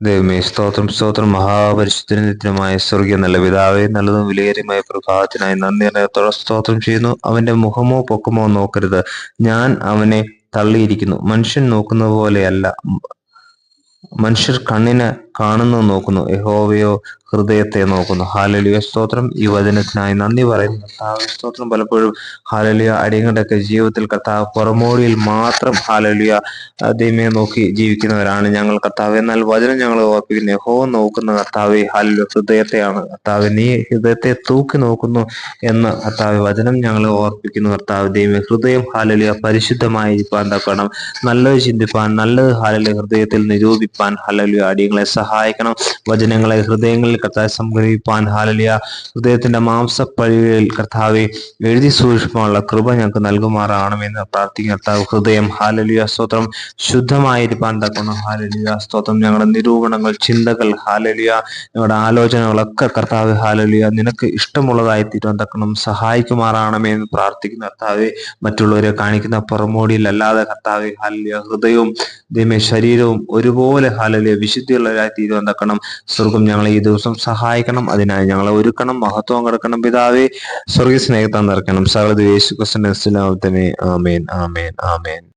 ദൈവമേ സ്തോത്രം സ്തോത്രം. മഹാപരിശുദ്ധ നിത്യമായ സ്വർഗീയ നല്ല പിതാവേ നല്ലതും വിലയേറിയമായ പ്രഭാതത്തിനായി നന്ദി. അറിയത്തോടെ സ്തോത്രം ചെയ്യുന്നു. അവന്റെ മുഖമോ പൊക്കമോ നോക്കരുത്. ഞാൻ അവനെ തള്ളിയിരിക്കുന്നു. മനുഷ്യൻ നോക്കുന്ന പോലെയല്ല മനുഷ്യർ കണ്ണിന് കാണുന്നു നോക്കുന്നു. യഹോവയോ ഹൃദയത്തെ നോക്കുന്നു. ഹാലലിയ. സ്തോത്രം ഈ വചനത്തിനായി നന്ദി പറയുന്നു. കർത്താവ് സ്തോത്രം പലപ്പോഴും ഹാലലിയ അടിയങ്ങളുടെയൊക്കെ ജീവിതത്തിൽ കർത്താവ് പുറമോടിയിൽ മാത്രം ഹാലലിയ ദൈവമേ നോക്കി ജീവിക്കുന്നവരാണ് ഞങ്ങൾ. കർത്താവ് എന്നാൽ വചനം ഞങ്ങൾ ഓർപ്പിക്കുന്നു. യഹോ നോക്കുന്ന കർത്താവ് ഹാലലിയ ഹൃദയത്തെയാണ്. കർത്താവ് നീ ഹൃദയത്തെ തൂക്കി നോക്കുന്നു എന്ന് കർത്താവ് വചനം ഞങ്ങൾ ഓർപ്പിക്കുന്നു. കർത്താവ് ദൈവമേ ഹൃദയം ഹാലലിയ പരിശുദ്ധമായിരിക്കാൻ തക്കണം നല്ലത് ചിന്തിപ്പാൻ നല്ലത് ഹാലലിയ ഹൃദയത്തിൽ നിരൂപിപ്പാൻ ഹാലലിയ അടിയങ്ങളെ സഹായിക്കണം. വചനങ്ങളെ ഹൃദയങ്ങളിൽ കർത്താവ് സംഗ്രഹിപ്പാൻ. ഹാലലിയ ഹൃദയത്തിന്റെ മാംസപ്പഴികളിൽ കർത്താവെ എഴുതി സൂക്ഷിക്കാനുള്ള കൃപ ഞങ്ങൾക്ക് നൽകുമാറാകണമെന്ന് പ്രാർത്ഥിക്കുന്ന. കർത്താവ് ഹൃദയം ഹാലലിയ സ്തോത്രം. ശുദ്ധമായിരിക്കാൻ തക്കണം ഹാലലിയ സ്തോത്രം. ഞങ്ങളുടെ നിരൂപണങ്ങൾ ചിന്തകൾ ഹാലലിയ ഞങ്ങളുടെ ആലോചനകളൊക്കെ കർത്താവ് ഹാലലിയ നിനക്ക് ഇഷ്ടമുള്ളതായി തീരുവാൻ തക്കണം സഹായിക്കുമാറാകണമെന്ന് പ്രാർത്ഥിക്കുന്ന. കർത്താവെ മറ്റുള്ളവരെ കാണിക്കുന്ന പുറമോടിയിൽ അല്ലാതെ കർത്താവെ ഹാലലിയ ഹൃദയവും ദൈവമേ ശരീരവും ഒരുപോലെ ഹാലലിയ വിശുദ്ധിയുള്ളവരായി തീരുവാൻ തക്കണം സ്വർഗം ഞങ്ങളെ ഈ ദിവസം സഹായിക്കണം. അതിനായി ഞങ്ങളെ ഒരുക്കണം. മഹത്വം കിടക്കണം. പിതാവെ സ്വർഗീയ സ്നേഹത്താൻ നിറക്കണം സകല യേശു ക്രിസ്തുവിന്റെ ആമേൻ. ആമേൻ. ആമേൻ.